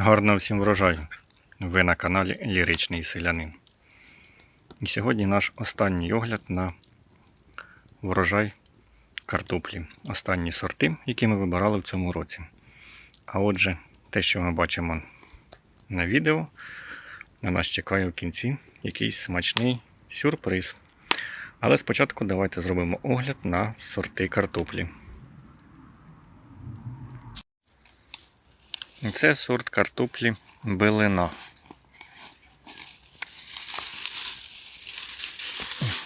Гарного всім врожаю! Ви на каналі Ліричний Селянин. І сьогодні наш останній огляд на врожай картоплі. Останні сорти, які ми вибирали в цьому році. А отже, те, що ми бачимо на відео, на нас чекає в кінці якийсь смачний сюрприз. Але спочатку давайте зробимо огляд на сорти картоплі. Це сорт картоплі билина.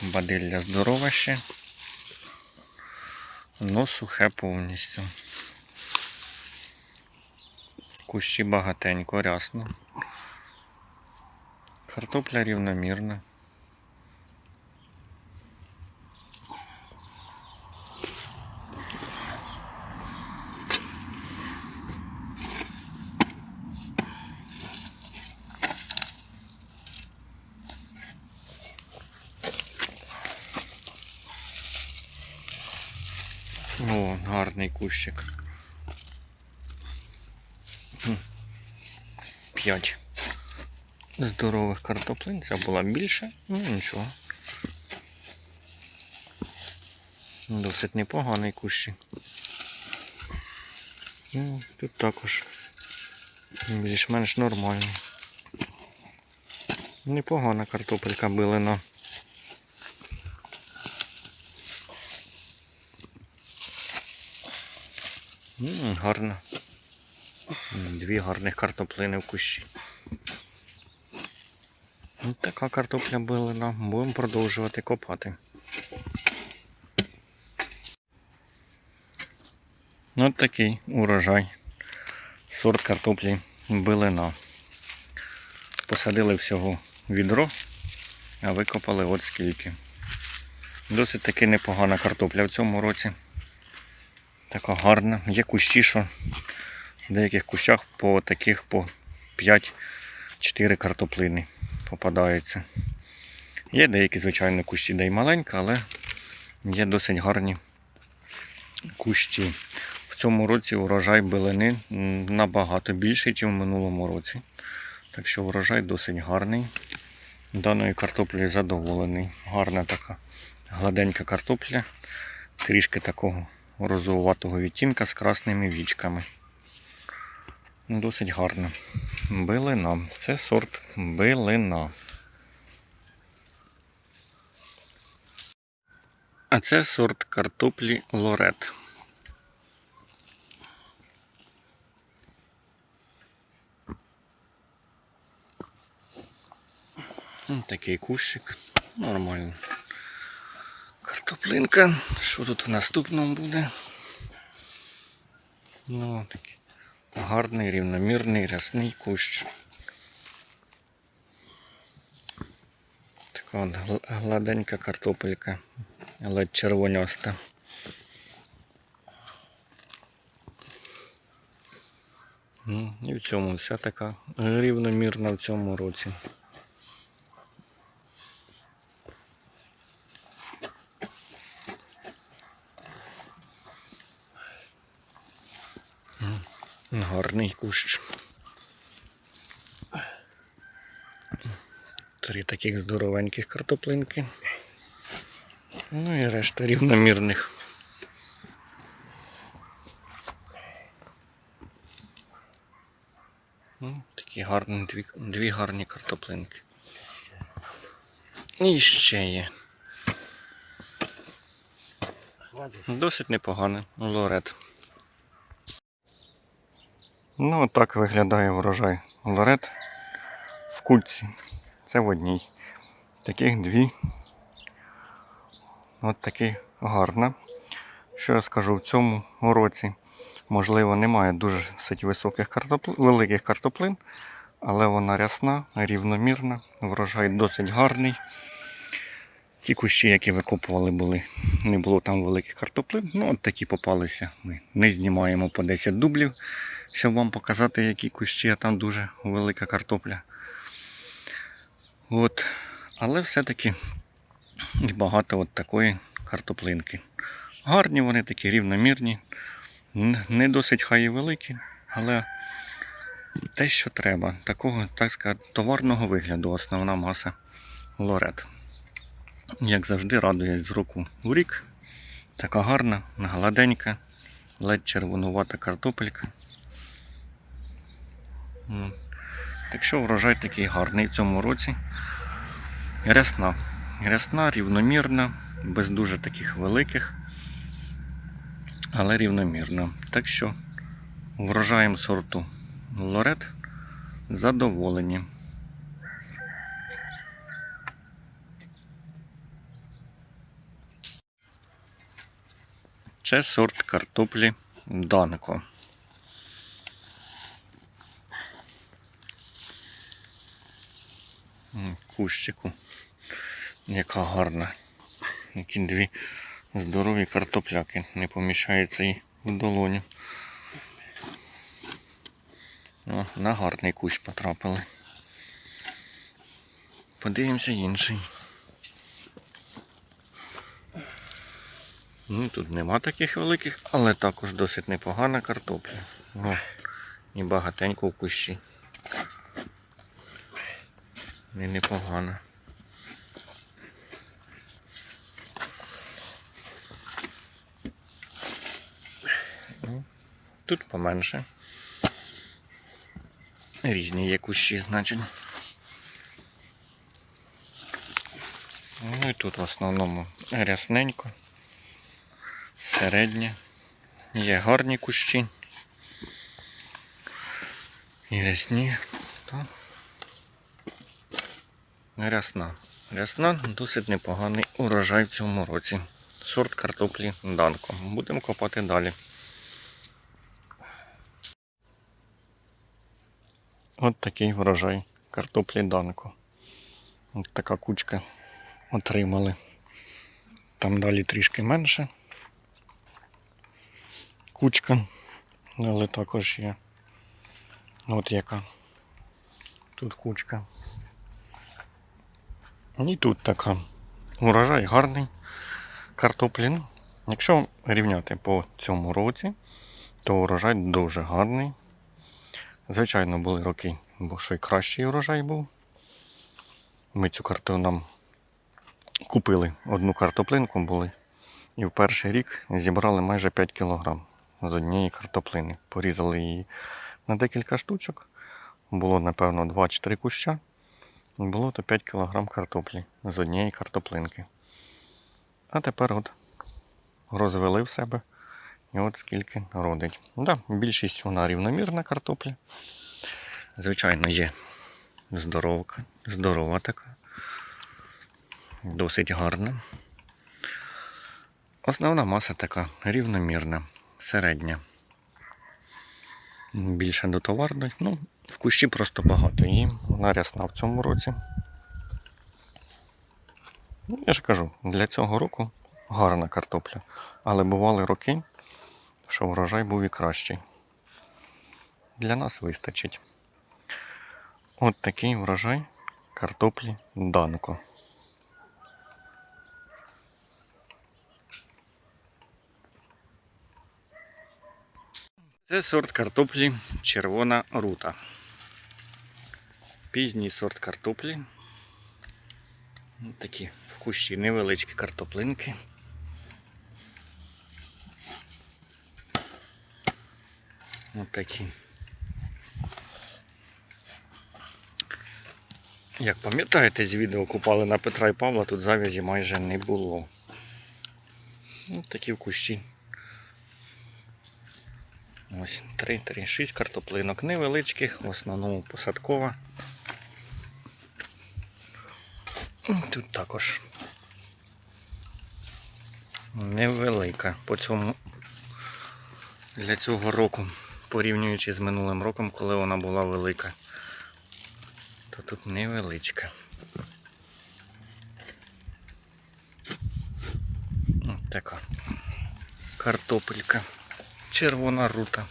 Бадилля здорова ще. Но сухе повністю. Кущі багатенько, рясно. Картопля рівномірна. О, гарний кущик. П'ять здорових картоплин. Ця була більше, ну нічого. Досить непоганий кущик. Ну, тут також більш-менш нормально. Непогана картопелька билина. М, Гарно. Дві гарних картоплини в кущі. Ось така картопля билина. Будемо продовжувати копати. Ось такий урожай. Сорт картоплі билина. Посадили всього відро, а викопали от скільки. Досить таки непогана картопля в цьому році. Така гарна. Є кущі, що в деяких кущах по таких по 5-4 картоплини попадаються. Є деякі, звичайно, кущі, де й маленька, але є досить гарні кущі. В цьому році урожай билини набагато більший, ніж в минулому році. Так що урожай досить гарний. Даною картоплею задоволений. Гарна така гладенька картопля. Трішки такого розовуватого відтінка з красними вічками. Досить гарно. Билина. Це сорт билина. А це сорт картоплі лорет. Такий кущик. Нормально. Картоплинка. Що тут в наступному буде? Ну, такий гарний, рівномірний, рясний кущ. Така от гладенька картопелька, але червоняста. Ну, І в цьому вся така рівномірна в цьому році. Гарний кущ. Три таких здоровеньких картоплинки. Ну і решта рівномірних. Ну, такі гарні дві, дві гарні картоплинки. І ще є. Досить непогано. Лорет. Ну, так виглядає врожай лорет в кульці. Це в одній. Таких дві. От таки гарна. Що я скажу в цьому році? Можливо, немає дуже високих картопл... великих картоплин, але вона рясна, рівномірна, врожай досить гарний. Ті кущі, які викопували, були, не було там великих картоплин. Ну, от такі попалися. Ми не знімаємо по 10 дублів, щоб вам показати, які кущі, а там дуже велика картопля. От. Але все-таки і багато от такої картоплинки. Гарні вони такі, рівномірні, не досить хай і великі, але те, що треба. Такого, так сказати, товарного вигляду основна маса лорет. Як завжди, радує з року в рік. Така гарна, гладенька, ледь червонувата картопелька. Так що врожай такий гарний в цьому році. Рясна. Рясна, рівномірна, без дуже таких великих, але рівномірна. Так що врожаєм сорту Лорет задоволені. Це сорт картоплі Данко. М, Кущику. Яка гарна. Які дві здорові картопляки. Не поміщається і в долоню. О, на гарний кущ потрапили. Подивимося інший. Ну, тут нема таких великих, але також досить непогана картопля. О, і багатенько в кущі. Не непогано. Ну, Тут поменше. Різні є кущі, значить. Ну і тут в основному рясненько, середнє. Є гарні кущі. І рясні, то рясна. Рясна досить непоганий урожай в цьому році. Сорт картоплі Данко. Будемо копати далі. От такий врожай картоплі Данко. От така кучка отримали. Там далі трішки менше. Кучка, але також є. От яка. Тут кучка. І тут така. Урожай гарний. Картоплі. Ну, Якщо рівняти по цьому році, то урожай дуже гарний. Звичайно, були роки, бо що й кращий урожай був. Ми цю карту нам купили одну картоплинку були. І в перший рік зібрали майже 5 кг з однієї картоплини. Порізали її на декілька штучок. Було, напевно, 2 чи 3 куща. Було то 5 кг картоплі з однієї картоплинки. А тепер от розвели в себе. І от скільки родить. Да, більшість вона рівномірна картопля. Звичайно, є здоровка, здорова така. Досить гарна. Основна маса така рівномірна, середня. Більше до товарної. Ну, в кущі просто багато її. Вона рясна в цьому році. Ну, я ж кажу, для цього року гарна картопля. Але бували роки, що врожай був і кращий. Для нас вистачить. От такий врожай картоплі Данко. Це сорт картоплі червона рута. Пізній сорт картоплі. Ось Такі в кущі невеличкі картоплинки. Ось такі. Як пам'ятаєте, з відео купали на Петра і Павла, тут завязі майже не було. Ось такі в кущі. Ось 3-3-6 картоплинок невеличких, в основному посадкова. Тут також невелика по цьому для цього року, порівнюючи з минулим роком, коли вона була велика, то тут невеличка. Ось така картопелька червона рута.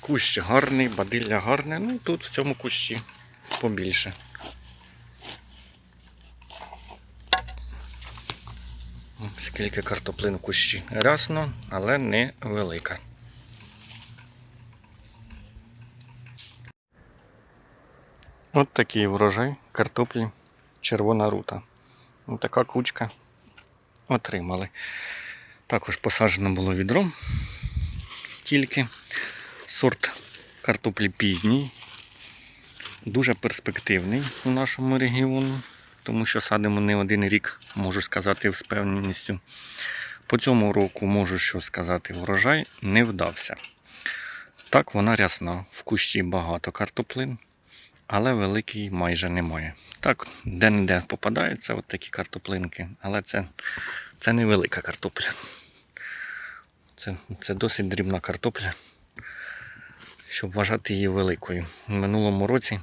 Кущ гарний, бадилля гарне, ну тут в цьому кущі побільше. Скільки картоплин в кущі. Рясно, але не велика. От такий врожай картоплі червона рута. Ось така кучка отримали. Також посаджено було відро. Тільки сорт картоплі пізній. Дуже перспективний у нашому регіоні, тому що садимо не один рік, можу сказати з певністю. По цьому року можу що сказати, врожай не вдався. Так, вона рясна, в кущі багато картоплин, але великий майже немає. Так, де-не-де попадаються от такі картоплинки, але це, це не велика картопля. Це, це досить дрібна картопля, щоб вважати її великою. В минулому році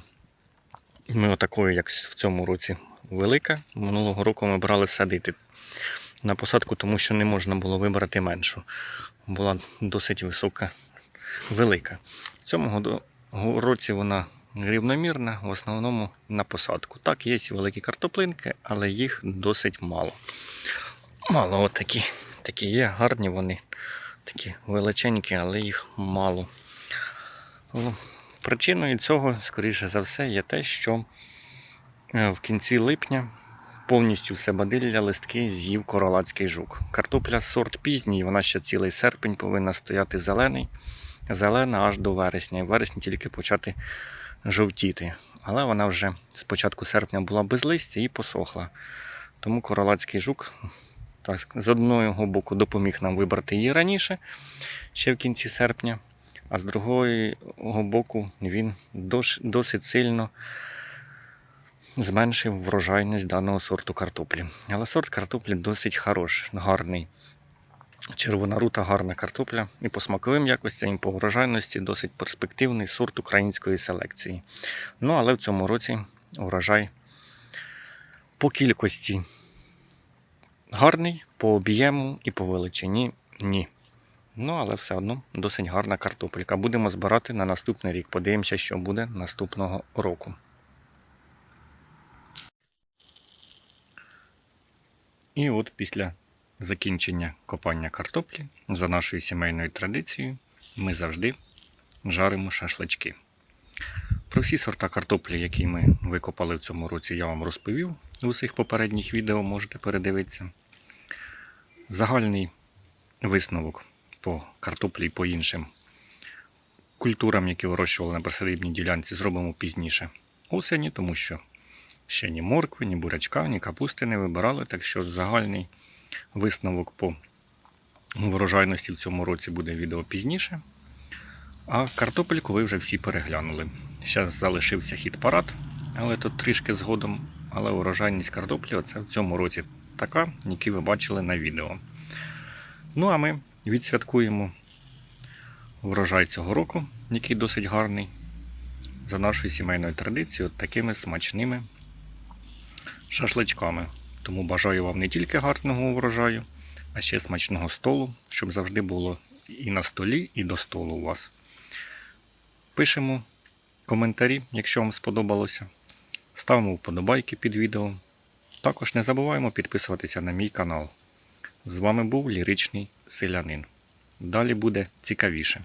ми отакою, як в цьому році, велика. Минулого року ми брали садити на посадку, тому що не можна було вибрати меншу. Була досить висока, велика. В цьому році вона рівномірна, в основному на посадку. Так, є великі картоплинки, але їх досить мало. Мало от такі, є, гарні вони, такі величенькі, але їх мало. Причиною цього, скоріше за все, є те, що е, в кінці липня повністю все бадилля листки з'їв королацький жук. Картопля сорт пізній, вона ще цілий серпень повинна стояти зелений, зелена аж до вересня. І в вересні тільки почати жовтіти. Але вона вже з початку серпня була без листя і посохла. Тому королацький жук так, з одного боку допоміг нам вибрати її раніше, ще в кінці серпня, а з другого боку він досить сильно зменшив врожайність даного сорту картоплі. Але сорт картоплі досить хороший, гарний. Червона рута гарна картопля і по смаковим якостям, і по врожайності досить перспективний сорт української селекції. Ну, але в цьому році урожай по кількості гарний, по об'єму і по величині ні. Ну, але все одно досить гарна картопелька. Будемо збирати на наступний рік. Подивимося, що буде наступного року. І от після закінчення копання картоплі, за нашою сімейною традицією, ми завжди жаримо шашлички. Про всі сорта картоплі, які ми викопали в цьому році, я вам розповів у усіх попередніх відео, можете передивитися. Загальний висновок по картоплі і по іншим культурам, які вирощували на присадибній ділянці, зробимо пізніше осені, тому що ще ні моркви, ні бурячка, ні капусти не вибирали, так що загальний висновок по врожайності в цьому році буде відео пізніше. А картопельку ви вже всі переглянули. Зараз залишився хід парад, але тут трішки згодом. Але урожайність картоплі оце в цьому році така, які ви бачили на відео. Ну а ми відсвяткуємо врожай цього року, який досить гарний. За нашою сімейною традицією, такими смачними шашличками. Тому бажаю вам не тільки гарного врожаю, а ще смачного столу, щоб завжди було і на столі, і до столу у вас. Пишемо коментарі, якщо вам сподобалося. Ставимо вподобайки під відео. Також не забуваємо підписуватися на мій канал. З вами був ліричний селянин. Далі буде цікавіше.